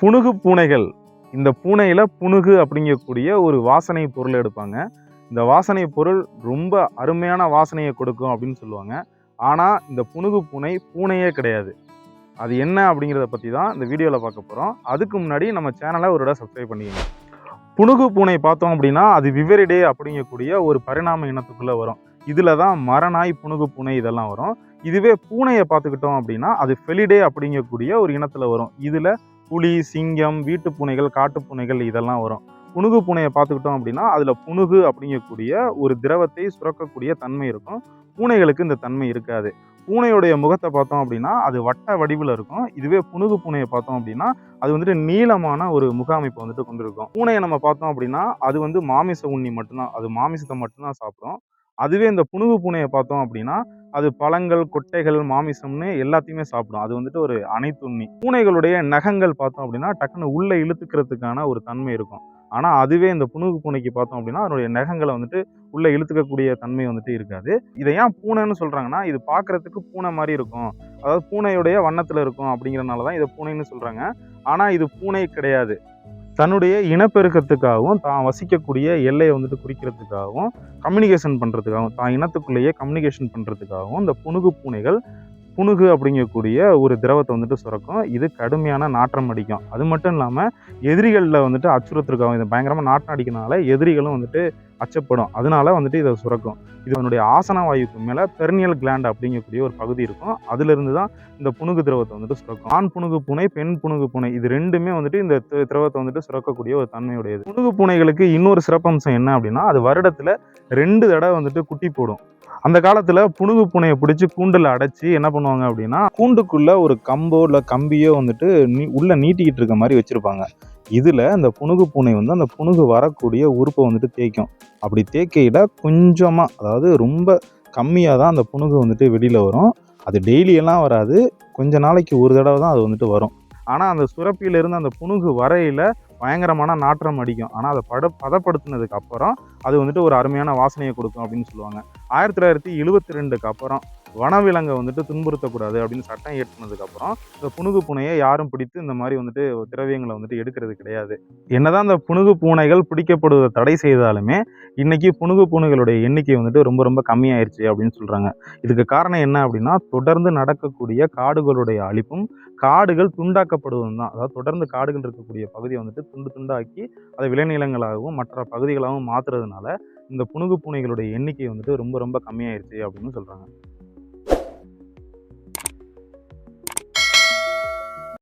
புனுகு பூனைகள். இந்த பூனையில் புனுகு அப்படிங்கக்கூடிய ஒரு வாசனை பொருள் எடுப்பாங்க. இந்த வாசனை பொருள் ரொம்ப அருமையான வாசனையை கொடுக்கும் அப்படின்னு சொல்லுவாங்க. ஆனால் இந்த புனுகு பூனை பூனையே கிடையாது. அது என்ன அப்படிங்கிறத பற்றி தான் இந்த வீடியோவில் பார்க்க போகிறோம் அதுக்கு முன்னாடி நம்ம சேனலை ஒரு இடம் சப்ஸ்கிரைப் பண்ணிக்கோங்க புனுகு பூனை பார்த்தோம் அப்படின்னா அது விவரிடே அப்படிங்கக்கூடிய ஒரு பரிணாம இனத்துக்குள்ளே வரும். இதில் தான் மரநாய் புனுகு பூனை இதெல்லாம் வரும். இதுவே பூனையை பார்த்துக்கிட்டோம் அப்படின்னா அது ஃபெலிடே அப்படிங்கக்கூடிய ஒரு இனத்தில் வரும். இதில் புலி சிங்கம் வீட்டு பூனைகள் காட்டு பூனைகள் இதெல்லாம் வரும். புனுகு பூனையை பார்த்துக்கிட்டோம் அப்படின்னா அதில் புனுகு அப்படிங்கக்கூடிய ஒரு திரவத்தை சுரக்கக்கூடிய தன்மை இருக்கும். பூனைகளுக்கு இந்த தன்மை இருக்காது. பூனையுடைய முகத்தை பார்த்தோம் அப்படின்னா அது வட்ட வடிவில் இருக்கும். இதுவே புனுகு பூனையை பார்த்தோம் அப்படின்னா அது வந்துட்டு நீளமான ஒரு முக அமைப்பை வந்துட்டு கொண்டிருக்கும். பூனையை நம்ம பார்த்தோம் அப்படின்னா அது வந்து மாமிச உண்ணி மட்டும்தான். அது மாமிசத்தை மட்டும்தான் சாப்பிடும். அதுவே இந்த புனுகு பூனையை பார்த்தோம் அப்படின்னா அது பழங்கள் கொட்டைகள் மாமிசம்னு எல்லாத்தையுமே சாப்பிடும். அது வந்துட்டு ஒரு அனைத்துண்ணி பூனைகளுடைய நகங்கள் பார்த்தோம் அப்படின்னா டக்குன்னு உள்ளே இழுத்துக்கிறதுக்கான ஒரு தன்மை இருக்கும். ஆனால் அதுவே இந்த புனுகு பூனைக்கு பார்த்தோம் அப்படின்னா அதனுடைய நகங்களை வந்துட்டு உள்ளே இழுத்துக்கக்கூடிய தன்மை வந்துட்டு இருக்காது. இதை ஏன் பூனைன்னு சொல்கிறாங்கன்னா இது பார்க்கறதுக்கு பூனை மாதிரி இருக்கும். அதாவது பூனையுடைய வண்ணத்தில் இருக்கும் அப்படிங்கிறனால தான் இதை பூனைன்னு சொல்கிறாங்க ஆனால் இது பூனை கிடையாது. தன்னுடைய இனப்பெருக்கத்துக்காகவும் தான் வசிக்கக்கூடிய எல்லையை வந்துட்டு குறிக்கிறதுக்காகவும் கம்யூனிகேஷன் பண்ணுறதுக்காகவும் தான் இனத்துக்குள்ளேயே கம்யூனிகேஷன் பண்ணுறதுக்காகவும் இந்த புனுகு பூனைகள் புணுகு அப்படிங்கக்கூடிய ஒரு திரவத்தை வந்துட்டு சுரக்கும். இது கடுமையான நாற்றம் அடிக்கும். அது மட்டும் இல்லாமல் எதிரிகளில் வந்துட்டு அச்சுறுத்திருக்காங்க இது பயங்கரமாக நாட்டம் அடிக்கிறனால எதிரிகளும் வந்துட்டு அச்சப்படும். அதனால வந்துட்டு இதை சுரக்கும். இது அதனுடைய ஆசன வாயுக்கு மேலே பெர்னியல் கிளாண்ட் அப்படிங்கக்கூடிய ஒரு பகுதி இருக்கும். அதிலிருந்து தான் இந்த புணுகு திரவத்தை வந்துட்டு சுரக்கும். ஆண் புணுகு பூனை பெண் புணுகு பூனை இது ரெண்டுமே வந்துட்டு இந்த திரவத்தை வந்துட்டு சுரக்கக்கூடிய ஒரு தன்மையுடையது. புணுகு பூனைகளுக்கு இன்னொரு சிறப்பம்சம் என்ன அப்படின்னா அது வருடத்தில் ரெண்டு தடவை வந்துட்டு குட்டி போடும். அந்த காலத்தில் புனுகு பூனையை பிடிச்சி கூண்டில் அடைச்சி என்ன பண்ணுவாங்க அப்படின்னா கூண்டுக்குள்ளே ஒரு கம்போ இல்லை கம்பியோ வந்துட்டு நீ உள்ளே நீட்டிக்கிட்டு இருக்க மாதிரி வச்சுருப்பாங்க. இதில் அந்த புனுகு பூனை வந்து அந்த புனுகு வரக்கூடிய உறுப்பை வந்துட்டு தேய்க்கும். அப்படி தேய்க்கையில் கொஞ்சமாக அதாவது ரொம்ப கம்மியாக தான் அந்த புனுகு வந்துட்டு வெளியில் வரும். அது டெய்லியெல்லாம் வராது. கொஞ்ச நாளைக்கு ஒரு தடவை தான் அது வந்துட்டு வரும். ஆனால் அந்த சுரப்பியிலிருந்து அந்த புனுகு வரையில் பயங்கரமான நாற்றம் அடிக்கும். ஆனால் அதை பட பதப்படுத்தினதுக்கு அப்புறம் அது வந்துட்டு ஒரு அருமையான வாசனையை கொடுக்கும் அப்படின்னு சொல்லுவாங்க. ஆயிரத்தி தொள்ளாயிரத்தி எழுபத்தி ரெண்டுக்கு அப்புறம் வனவிலங்கை வந்துட்டு துன்புறுத்தக்கூடாது அப்படின்னு சட்டம் இயற்றினதுக்கப்புறம் இந்த புனுகு பூனையை யாரும் பிடித்து இந்த மாதிரி வந்துட்டு திரவியங்களை வந்துட்டு எடுக்கிறது கிடையாது. என்னதான் இந்த புனுகு பூனைகள் பிடிக்கப்படுவதை தடை செய்தாலுமே இன்னைக்கு புனுகு பூனைகளுடைய எண்ணிக்கை வந்துட்டு ரொம்ப ரொம்ப கம்மியாயிருச்சு அப்படின்னு சொல்கிறாங்க இதுக்கு காரணம் என்ன அப்படின்னா தொடர்ந்து நடக்கக்கூடிய காடுகளுடைய அழிப்பும் காடுகள் துண்டாக்கப்படுவதும் தான். அதாவது தொடர்ந்து காடுகள் இருக்கக்கூடிய பகுதியை வந்துட்டு துண்டு துண்டாக்கி அதை விளைநிலங்களாகவும் மற்ற பகுதிகளாகவும் மாற்றுறதுனால இந்த புனுகு பூனைகளுடைய எண்ணிக்கை வந்துட்டு ரொம்ப ரொம்ப கம்மியாயிருச்சு அப்படின்னு சொல்கிறாங்க